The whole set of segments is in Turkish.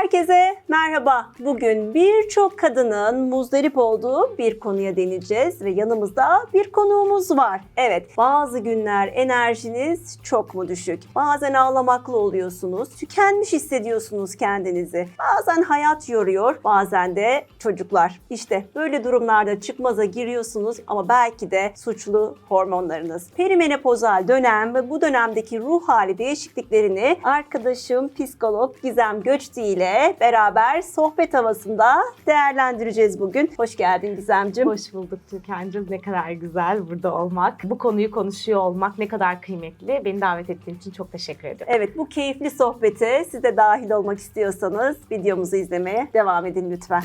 Herkese merhaba. Bugün birçok kadının muzdarip olduğu bir konuya değineceğiz ve yanımızda bir konuğumuz var. Evet, bazı günler enerjiniz çok mu düşük? Bazen ağlamaklı oluyorsunuz, tükenmiş hissediyorsunuz kendinizi. Bazen hayat yoruyor, bazen de çocuklar. İşte böyle durumlarda çıkmaza giriyorsunuz ama belki de suçlu hormonlarınız. Perimenopozal dönem ve bu dönemdeki ruh hali değişikliklerini arkadaşım psikolog Gizem Göçti ile beraber sohbet havasında değerlendireceğiz bugün. Hoş geldin Gizemcim. Hoş bulduk Türkan'cığım. Ne kadar güzel burada olmak. Bu konuyu konuşuyor olmak ne kadar kıymetli. Beni davet ettiğin için çok teşekkür ederim. Evet bu keyifli sohbete siz de dahil olmak istiyorsanız videomuzu izlemeye devam edin lütfen.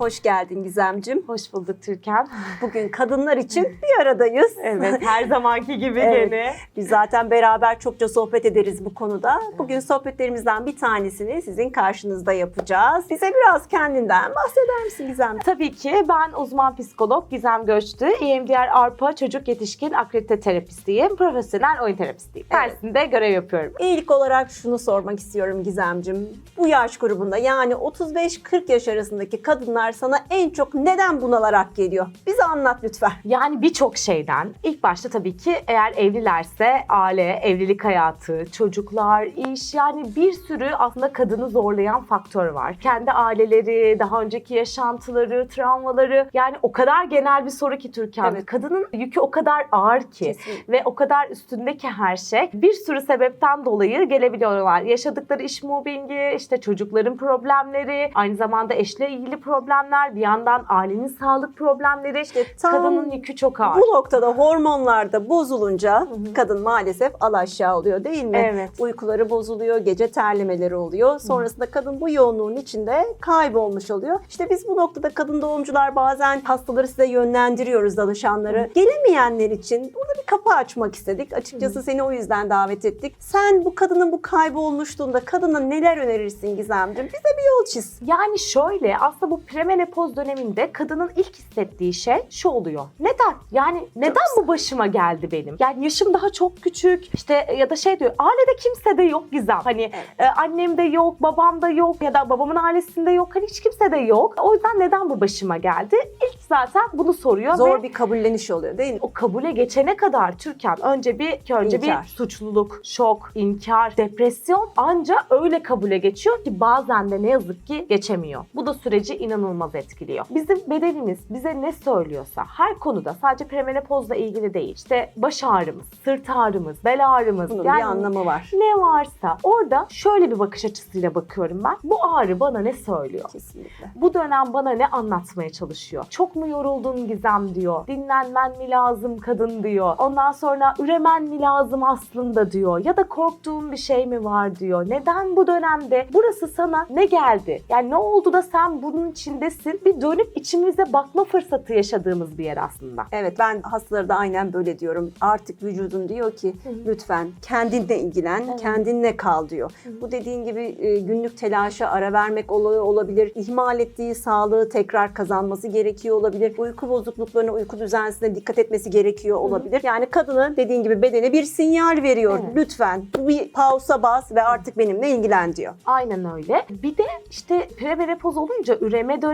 Hoş geldin Gizemcim. Hoş bulduk Türkan. Bugün kadınlar için bir aradayız. Evet her zamanki gibi Evet. gene. Biz zaten beraber çokça sohbet ederiz bu konuda. Bugün sohbetlerimizden bir tanesini sizin karşınızda yapacağız. Bize biraz kendinden bahseder misin Gizem? Tabii ki ben uzman psikolog Gizem Göçtü. EMDR Arpa Çocuk Yetişkin Akredite Terapistiyim. Profesyonel oyun terapistiyim. Evet. Tersinde görev yapıyorum. İlk olarak şunu sormak istiyorum Gizemcim. Bu yaş grubunda yani 35-40 yaş arasındaki kadınlar sana en çok neden bunalarak geliyor? Bize anlat lütfen. Yani birçok şeyden. İlk başta tabii ki eğer evlilerse aile, evlilik hayatı, çocuklar, iş yani bir sürü aslında kadını zorlayan faktör var. Kendi aileleri, daha önceki yaşantıları, travmaları yani o kadar genel bir soru ki Türkan. Evet. Kadının yükü o kadar ağır ki Kesinlikle. ve o kadar üstündeki her şey bir sürü sebepten dolayı gelebiliyorlar. Yaşadıkları iş mobbingi, işte çocukların problemleri, aynı zamanda eşle ilgili problemler, bir yandan ailenin sağlık problemleri. İşte tam Kadının yükü çok ağır. bu noktada hormonlarda bozulunca kadın maalesef alaşağı oluyor değil mi? Evet. Uykuları bozuluyor, gece terlemeleri oluyor. Sonrasında kadın bu yoğunluğun içinde kaybolmuş oluyor. İşte biz bu noktada kadın doğumcular bazen hastaları size yönlendiriyoruz danışanları. Gelemeyenler için burada bir kapı açmak istedik. Açıkçası seni o yüzden davet ettik. Sen bu kadının bu kaybolmuşluğunda kadına neler önerirsin Gizemciğim? Bize bir yol çiz. Yani şöyle aslında bu premenopoz döneminde kadının ilk hissettiği şey şu oluyor. Neden? Yani neden bu başıma geldi benim? Yani yaşım daha çok küçük işte ya da şey diyor ailede kimse de yok Gizem. Hani Evet. e, annem de yok, babam da yok ya da babamın ailesinde yok. Hani hiç kimse de yok. O yüzden neden bu başıma geldi? İlk zaten bunu soruyor Zor ve bir kabulleniş oluyor değil mi? o kabule geçene kadar Türkan önce bir önce İnkar. bir suçluluk, şok, inkar, depresyon anca öyle kabule geçiyor ki bazen de ne yazık ki geçemiyor. Bu da süreci inanılmaz etkiliyor. Bizim bedenimiz bize ne söylüyorsa her konuda sadece premenopozla ilgili değil. İşte baş ağrımız, sırt ağrımız, bel ağrımız Bunun yani bir anlamı var. ne varsa orada şöyle bir bakış açısıyla bakıyorum ben. Bu ağrı bana ne söylüyor? Kesinlikle. Bu dönem bana ne anlatmaya çalışıyor? Çok mu yoruldun Gizem diyor. Dinlenmen mi lazım kadın diyor. Ondan sonra üremen mi lazım aslında diyor. Ya da korktuğun bir şey mi var diyor. Neden bu dönemde burası sana ne geldi? Yani ne oldu da sen bunun içindesin? Bir dönüp içimize bakma fırsatı yaşadığımız bir yer aslında. Evet ben hastalara da aynen böyle diyorum. Artık vücudun diyor ki lütfen kendinle ilgilen, Evet. kendinle kal diyor. Bu dediğin gibi e, günlük telaşa ara vermek olayı olabilir. İhmal ettiği sağlığı tekrar kazanması gerekiyor olabilir. Uyku bozukluklarına, uyku düzensizliğine dikkat etmesi gerekiyor olabilir. Yani kadını dediğin gibi bedene bir sinyal veriyor. Evet. Lütfen bu bir pausa bas ve artık benimle ilgilen diyor. Aynen öyle. Bir de işte premenopoz olunca üreme dönemi,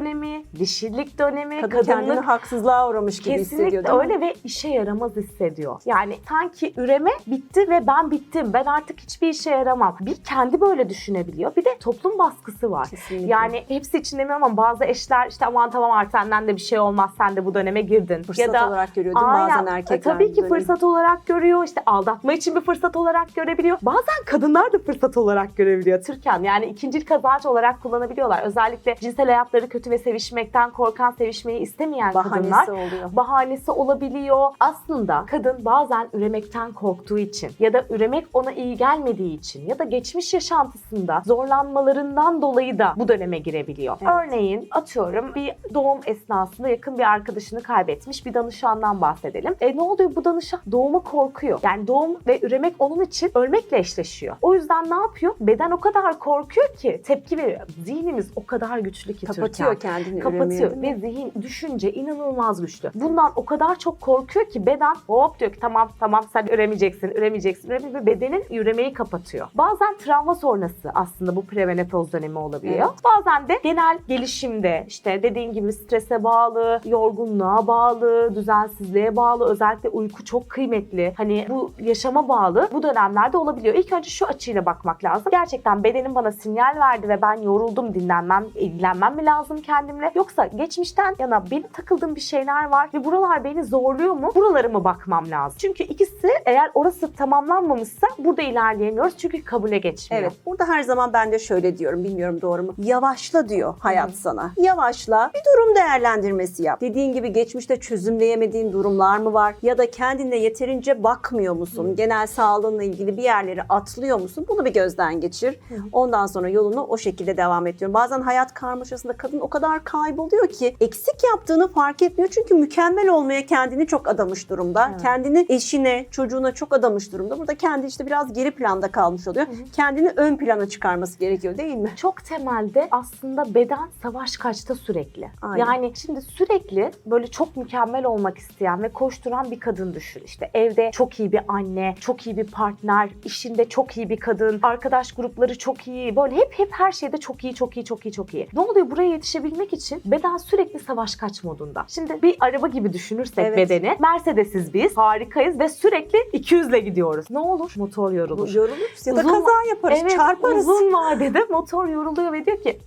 dişilik dönemi, Kadın kendini kadınlık haksızlığa uğramış gibi hissediyor Kesinlikle öyle ve işe yaramaz hissediyor. Yani sanki üreme bitti ve ben bittim. Ben artık hiçbir işe yaramam. Bir kendi böyle düşünebiliyor. Bir de toplum baskısı var. Kesinlikle. Yani hepsi için demiyorum ama bazı eşler işte aman tamam artık senden de bir şey olmaz sen de bu döneme girdin. Fırsat olarak görüyor değil mi Aynen. bazen erkekler? Tabii ki fırsat olarak görüyor. İşte aldatma için bir fırsat olarak görebiliyor. Bazen kadınlar da fırsat olarak görebiliyor Türkan. Yani ikincil kazanç olarak kullanabiliyorlar. Özellikle cinsel hayatları kötü ve sevişmekten korkan, sevişmeyi istemeyen kadınlar Bahanesi oluyor. bahanesi olabiliyor. Aslında kadın bazen üremekten korktuğu için ya da üremek ona iyi gelmediği için ya da geçmiş yaşantısında zorlanmalarından dolayı da bu döneme girebiliyor. Evet. Örneğin atıyorum bir doğum esnasında yakın bir arkadaşını kaybetmiş bir danışandan bahsedelim. E ne oluyor bu danışan? Doğuma korkuyor. Yani doğum ve üremek onun için ölmekle eşleşiyor. O yüzden ne yapıyor? Beden o kadar korkuyor ki tepki veriyor. Zihnimiz o kadar güçlü ki Kapatıyor Türkan. kendini kapatıyor ve zihin düşünce inanılmaz güçlü. Bundan o kadar çok korkuyor ki beden hop diyor ki tamam tamam sen üremeyeceksin, üremeyeceksin, üremeyeceksin ve bedenin üremeyi kapatıyor. Bazen travma sonrası aslında bu premenopoz dönemi olabiliyor. Evet. Bazen de genel gelişimde işte dediğin gibi strese bağlı, yorgunluğa bağlı, düzensizliğe bağlı, özellikle uyku çok kıymetli. Hani bu yaşama bağlı bu dönemlerde olabiliyor. İlk önce şu açıyla bakmak lazım. Gerçekten bedenim bana sinyal verdi ve ben yoruldum, dinlenmem, ilgilenmem mi lazım kendimle? Yoksa geçmişten yana benim takıldığım bir şeyler var ve buralar beni zorluyor mu? Buralara mı bakmam lazım? Çünkü ikisi eğer orası tamamlanmamışsa burada ilerleyemiyoruz çünkü kabule geçmiyor. Evet. Burada her zaman ben de şöyle diyorum. Bilmiyorum doğru mu? Yavaşla diyor hayat sana. Yavaşla. Bir durum değerlendirmesi yap. Dediğin gibi geçmişte çözümleyemediğin durumlar mı var? Ya da kendine yeterince bakmıyor musun? Genel sağlığınla ilgili bir yerleri atlıyor musun? Bunu bir gözden geçir. Ondan sonra yolunu o şekilde devam ediyorum. Bazen hayat karmaşasında kadın o kadar kayboluyor ki eksik yaptığını fark etmiyor. Çünkü mükemmel olmaya kendini çok adamış durumda. Evet. Kendini eşine, çocuğuna çok adamış durumda. Burada kendi işte biraz geri planda kalmış oluyor. Kendini ön plana çıkarması gerekiyor değil mi? Çok temelde aslında beden savaş kaçta sürekli. Aynen. Yani şimdi sürekli böyle çok mükemmel olmak isteyen ve koşturan bir kadın düşün. İşte evde çok iyi bir anne, çok iyi bir partner, işinde çok iyi bir kadın, arkadaş grupları çok iyi. Böyle hep hep her şeyde çok iyi, çok iyi, çok iyi, çok iyi. Ne oluyor buraya yetişebilmek için beden sürekli savaş kaç modunda. Şimdi bir araba gibi düşünürsek Evet. bedeni. Mercedes'iz biz, harikayız ve sürekli 200 ile gidiyoruz. Ne olur? Motor yorulur. Yoruluruz ya da Uzun- kaza yaparız, Evet, çarparız. uzun vadede motor yoruluyor ve diyor ki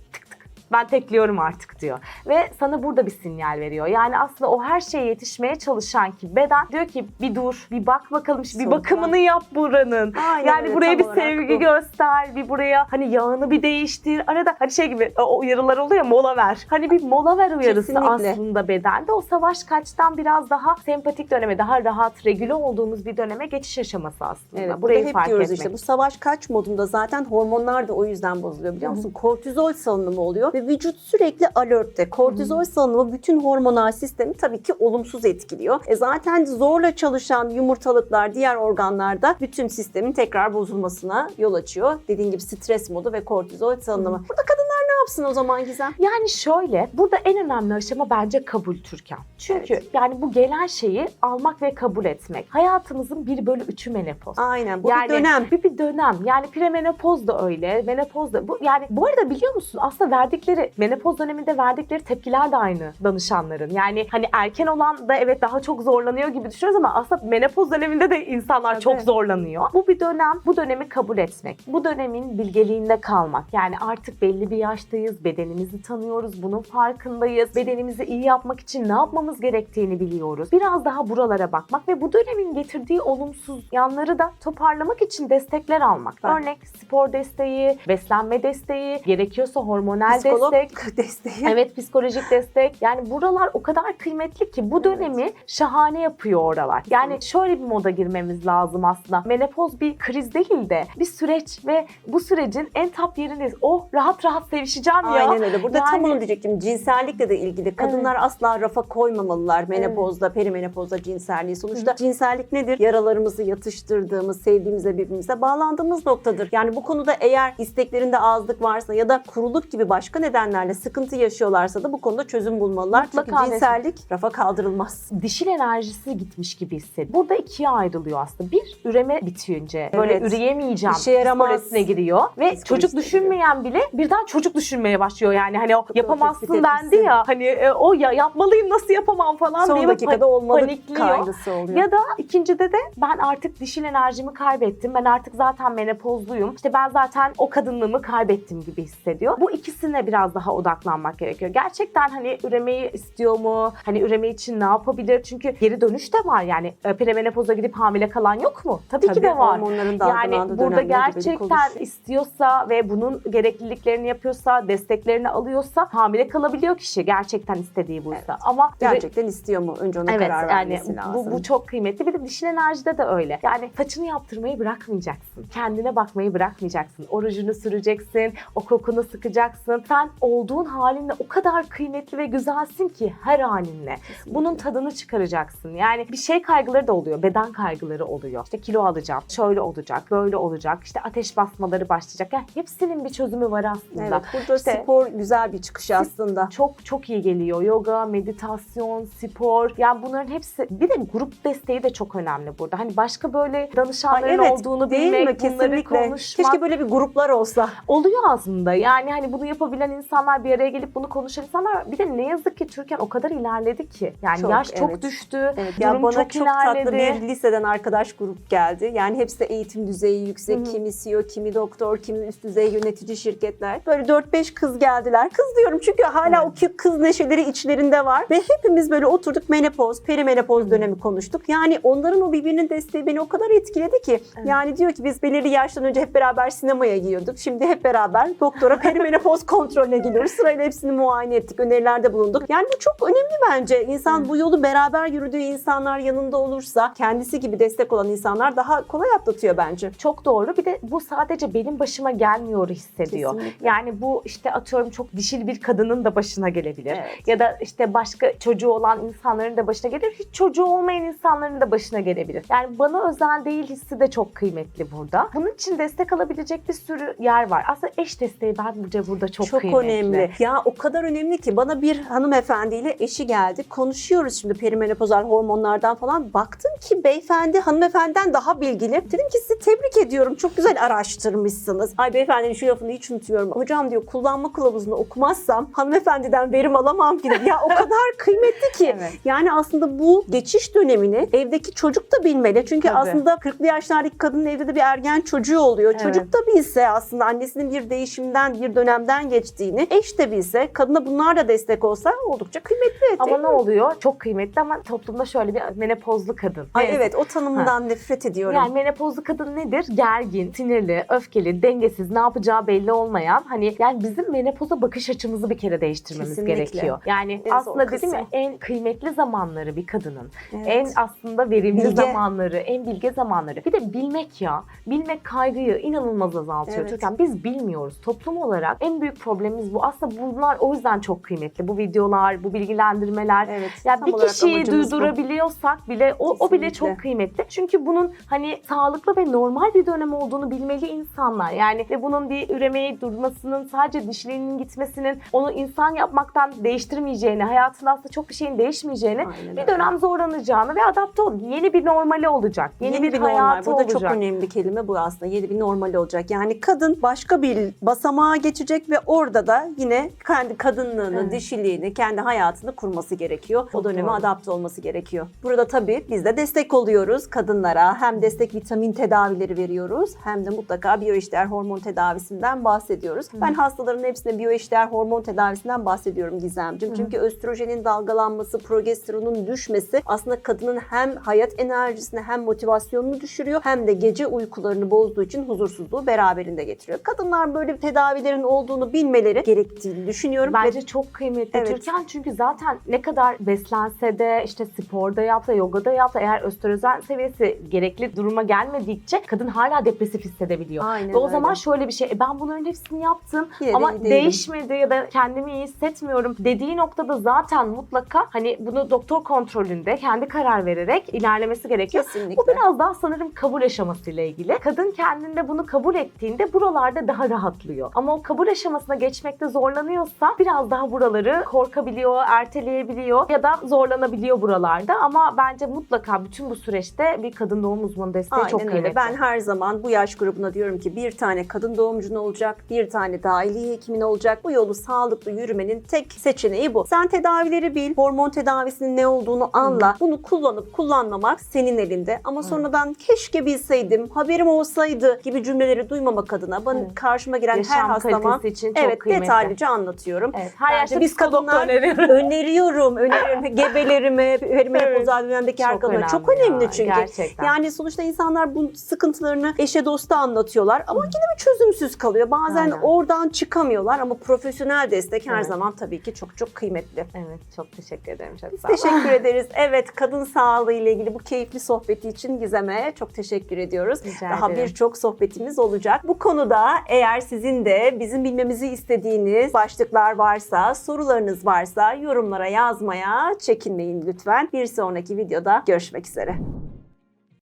ben tekliyorum artık diyor. Ve sana burada bir sinyal veriyor. Yani aslında o her şeye yetişmeye çalışan ki beden diyor ki bir dur, bir bak bakalım, bir Soluklan. bakımını yap buranın. Aynen yani buraya bir sevgi bu. göster, bir buraya hani yağını bir değiştir. Arada hani şey gibi o uyarılar oluyor ya mola ver. Hani bir mola ver uyarısı Kesinlikle. aslında bedende. O savaş kaçtan biraz daha sempatik döneme, daha rahat, regüle olduğumuz bir döneme geçiş aşaması aslında. Evet, Burayı hep fark diyoruz etmek. işte bu savaş kaç modunda zaten hormonlar da o yüzden bozuluyor biliyor musun? Kortizol salınımı oluyor ve vücut sürekli alertte. Kortizol salınımı bütün hormonal sistemi tabii ki olumsuz etkiliyor. E zaten zorla çalışan yumurtalıklar diğer organlarda bütün sistemin tekrar bozulmasına yol açıyor. Dediğin gibi stres modu ve kortizol salınımı. Burada kadınlar ne yapsın o zaman Gizem? Yani şöyle, burada en önemli aşama bence kabul Türkan. Çünkü Evet. yani bu gelen şeyi almak ve kabul etmek. Hayatımızın bir bölü üçü menopoz. Aynen bu yani bir dönem. Bir, bir dönem. Yani premenopoz da öyle, menopoz da. Bu, yani bu arada biliyor musun aslında verdikleri, menopoz döneminde verdikleri tepkiler de aynı danışanların. Yani hani erken olan da evet daha çok zorlanıyor gibi düşünüyoruz ama aslında menopoz döneminde de insanlar Tabii. çok zorlanıyor. Bu bir dönem, bu dönemi kabul etmek. Bu dönemin bilgeliğinde kalmak. Yani artık belli bir yaştayız, bedenimizi tanıyoruz, bunun farkındayız. Bedenimizi iyi yapmak için ne yapmamız gerektiğini biliyoruz. Biraz daha buralara bakmak ve bu dönemin getirdiği olumsuz yanları da toparlamak için destekler almak. Örnek spor desteği, beslenme desteği, gerekiyorsa hormonal Psikolog destek. desteği. Evet psikolojik destek. Yani buralar o kadar kıymetli ki bu dönemi şahane yapıyor oralar. Yani şöyle bir moda girmemiz lazım aslında. Menopoz bir kriz değil de bir süreç ve bu sürecin en tap yerindeyiz. Oh rahat rahat sevişeceğim ya. Aynen öyle. Burada tam Yani- onu diyecektim. Cinsellikle de ilgili. Kadınlar asla rafa koymamalılar. Menopozda, perimenopozda cinselliği. Sonuçta cinsellik nedir? Yaralarımızı yatıştırdığımız, sevdiğimizle birbirimize bağlandığımız noktadır. Yani bu konuda eğer isteklerinde azlık varsa ya da kuruluk gibi başka nedenlerle sıkıntı yaşıyorlarsa da bu konuda çözüm bulmalılar. Mutlaka Çünkü cinsellik rafa kaldırılmaz. dişil enerjisi gitmiş gibi hissediyor. Burada ikiye ayrılıyor aslında. Bir üreme bitince böyle Evet. üreyemeyeceğim İşe yaramaz. giriyor ve Psikolojisine çocuk düşünmeyen bile birden çocuk düşünmeye başlıyor yani hani o yapamazsın dendi ya hani e, o ya yapmalıyım nasıl yapamam falan Son diye dakikada olmalı panikliyor. kaygısı oluyor. Ya da ikincide de ben artık dişil enerjimi kaybettim. Ben artık zaten menopozluyum. İşte ben zaten o kadınlığımı kaybettim gibi hissediyor. Bu ikisine biraz daha odaklanmak gerekiyor. Gerçekten hani üremeyi istiyor mu? Hani üreme için ne yapabilir? Çünkü geri dönüş de var yani. E, Premenopoza gidip hamile kalan yok mu? Tabii, ki Tabii de var. hormonların Yani burada gerçekten istiyorsa ve bunun gerekliliklerini yapıyorsa, desteklerini alıyorsa hamile kalabiliyor kişi gerçekten istediği buysa. Ama üre- Gerçekten istiyor mu? Önce ona Evet karar yani vermesi lazım. bu, bu çok kıymetli. Bir de dişil enerjide de öyle. Yani saçını yaptırmayı bırakmayacaksın. Kendine bakmayı bırakmayacaksın. Orucunu süreceksin. O kokunu sıkacaksın. Sen olduğun halinle o kadar kıymetli ve güzelsin ki her halinle. Bunun tadını çıkaracaksın. Yani bir şey kaygıları da oluyor. Beden kaygıları oluyor. İşte kilo alacağım. Şöyle olacak. Böyle olacak. İşte ateş basmaları başlayacak. Yani hepsinin bir çözümü var aslında. Evet, burada İşte- spor güzel bir çıkış aslında. çok çok iyi geliyor. Yoga, meditasyon, spor. Yani bunların hepsi bir de grup desteği de çok önemli burada. Hani başka böyle Ay, danışanların evet, olduğunu değil bilmek, mi? bunları Kesinlikle. konuşmak. Keşke böyle bir gruplar olsa. Oluyor aslında. Yani hani bunu yapabilen insanlar bir araya gelip bunu konuşan insanlar bir de ne yazık ki Türkiye o kadar ilerledi ki. Yani Çok, yaş çok evet. düştü. Evet, ya bana çok, çok, ilerledi. tatlı bir liseden arkadaş grup geldi. Yani hepsi de eğitim düzeyi yüksek. Hı hı. Kimi CEO, kimi doktor, kimi üst düzey yönetici şirketler. Böyle 4-5 kız geldiler. Kız diyorum çünkü hala o ki- kız neşeleri içlerinde var. Ve hepimiz böyle oturduk menopoz, perimenopoz dönemi konuştuk. Yani onların o birbirinin desteği beni o kadar etkiledi ki. Evet. Yani diyor ki biz belirli yaştan önce hep beraber sinemaya gidiyorduk. Şimdi hep beraber doktora perimenopoz kontrolüne gidiyoruz. Sırayla hepsini muayene ettik, önerilerde bulunduk. Yani bu çok önemli bence. İnsan bu yolu beraber yürüdüğü insanlar yanında olursa kendisi gibi destek olan insanlar daha kolay atlatıyor bence. Çok doğru. Bir de bu sadece benim başıma gelmiyor hissediyor. Kesinlikle. Yani bu işte atıyorum çok dişil bir kadının da başına gelebilir. Evet. Ya da işte başka çocuğu olan insanların da başına gelir. Hiç çocuğu olmayan insanların da başına gelebilir. Yani bana özel değil hissi de çok kıymetli burada. Bunun için destek alabilecek bir sürü yer var. Aslında eş desteği bence burada çok, Çok, kıymetli. Önemli. Ya o kadar önemli ki bana bir hanımefendiyle eşi geldi. Konuşuyoruz şimdi perimenopozal hormonlardan falan. Baktım ki beyefendi hanımefendiden daha bilgili. Dedim ki sizi tebrik ediyorum. Çok güzel araştırmışsınız. Ay beyefendinin şu lafını hiç unutmuyorum. Hocam diyor kullanma kılavuzunu okumazsam hanımefendiden verim alamam ki. Ya o kadar kıymetli ki. Evet. Yani aslında bu geçiş dönemini evdeki çocuk da bilmeli. Çünkü Tabii. aslında 40'lı yaşlardaki kadının evde de bir ergen çocuğu oluyor. Evet. Çocuk da bilse aslında annesinin bir değişimden, bir dönemden geçtiğini, eş de bilse, kadına bunlar da destek olsa oldukça kıymetli. Ama değil ne mi? oluyor? Çok kıymetli ama toplumda şöyle bir menopozlu kadın. Ay Evet. evet o tanımından nefret ediyorum. Yani menopozlu kadın nedir? Gergin, sinirli, öfkeli, dengesiz, ne yapacağı belli olmayan. Hani yani bizim menopoza bakış açımızı bir kere değiştirmemiz Kesinlikle. gerekiyor. Yani zor aslında dedim ya en kıymetli zamanları bir kadının. Evet. En aslında verimli Bilge. zamanları, en bilge zamanları. Bir de bilmek ya. Bilmek kaygıyı inanılmaz azaltıyor. Evet. Türkan biz bilmiyoruz. Toplum olarak en büyük problemimiz bu. Aslında bunlar o yüzden çok kıymetli. Bu videolar, bu bilgilendirmeler. Evet, Ya tam bir kişiyi amacımız bu. duydurabiliyorsak bile o, o bile çok kıymetli. Çünkü bunun hani sağlıklı ve normal bir dönem olduğunu bilmeli insanlar. Yani ve bunun bir üremeyi durmasının sadece dişiliğinin gitmesinin onu insan yapmaktan değiştirmeyeceğini, hayatında aslında çok bir şeyin değişmeyeceğini, Aynen bir öyle. dönem zorlanacağını ve adapte ol. Yeni bir normali olacak. Yeni, bir, normal. hayatı Burada olacak. çok önemli bir kelime bu aslında. Yeni bir normal olacak. Yani kadın başka bir basamağa geçecek ve orada da yine kendi kadınlığını, Evet. dişiliğini, kendi hayatını kurması gerekiyor. o Çok döneme doğru. adapte olması gerekiyor. Burada tabii biz de destek oluyoruz kadınlara. Hem destek vitamin tedavileri veriyoruz hem de mutlaka biyoeşdeğer hormon tedavisinden bahsediyoruz. Ben hastaların hepsine biyoeşdeğer hormon tedavisinden bahsediyorum Gizemciğim. Çünkü östrojenin dalgalanması, progesteronun düşmesi aslında kadının hem hayat enerjisini hem motivasyonunu düşürüyor hem de gece uykularını bozduğu için huzursuzluğu beraberinde getiriyor. Kadınlar böyle bir tedavilerin olduğunu bilmeleri gerektiğini düşünüyorum. Bence çok kıymetli Evet. Türkan çünkü zaten ne kadar beslense de işte sporda yapsa, yogada yapsa eğer östrojen seviyesi gerekli duruma gelmedikçe kadın hala depresif hissedebiliyor. Aynen Ve o öyle. zaman şöyle bir şey, "E ben bunların hepsini yaptım Yine de ama değilim." değişmedi ya da kendimi iyi hissetmiyorum dediği noktada zaten mutlaka hani bunu doktor kontrolünde kendi karar vererek ilerlemesi gerekiyor. Kesinlikle. Bu biraz daha sanırım kabul aşamasıyla ilgili. Kadın kendinde bunu kabul ettiğinde buralarda daha rahatlıyor. Ama o kabul aşamasına geçmekte zorlanıyorsa biraz daha buraları korkabiliyor, erteleyebiliyor ya da zorlanabiliyor buralarda. Ama bence mutlaka bütün bu süreçte bir kadın doğum uzmanı desteği Aynen çok öyle. kıymetli. Ben her zaman bu yaş grubuna diyorum ki bir tane kadın doğumcun olacak, bir tane dahiliye hekimin olacak. Bu yolu sağlıklı yürümenin tek seçeneği bu. Sen tedavileri bil, hormon tedavisinin ne olduğunu anla. Bunu kullanıp kullanmamak senin elinde. Ama sonradan keşke bilseydim, haberim olsaydı gibi cümleleri duymamak adına bana Evet. karşıma giren Yaşam her hastama için evet kıymetli. detaylıca anlatıyorum. Evet, her Bence yaşta biz kadınlar öneriyorum. öneriyorum. Gebelerime, perimenopozal dönemdeki her kadına çok önemli ya, çünkü. gerçekten. Yani sonuçta insanlar bu sıkıntılarını eşe dosta anlatıyorlar ama yine bir çözümsüz kalıyor. Bazen Aynen. oradan çıkamıyorlar ama profesyonel destek her Evet. zaman tabii ki çok çok kıymetli. Evet, çok teşekkür ederim. Çok sağ ol. Teşekkür ederiz. Evet, kadın sağlığı ile ilgili bu keyifli sohbeti için Gizem'e çok teşekkür ediyoruz. Rica Daha birçok sohbetimiz olacak. Bu konuda eğer sizin de bizim bilmemizi istediğiniz başlıklar varsa, sorularınız varsa yorumlara yazmaya çekinmeyin lütfen. Bir sonraki videoda görüşmek üzere.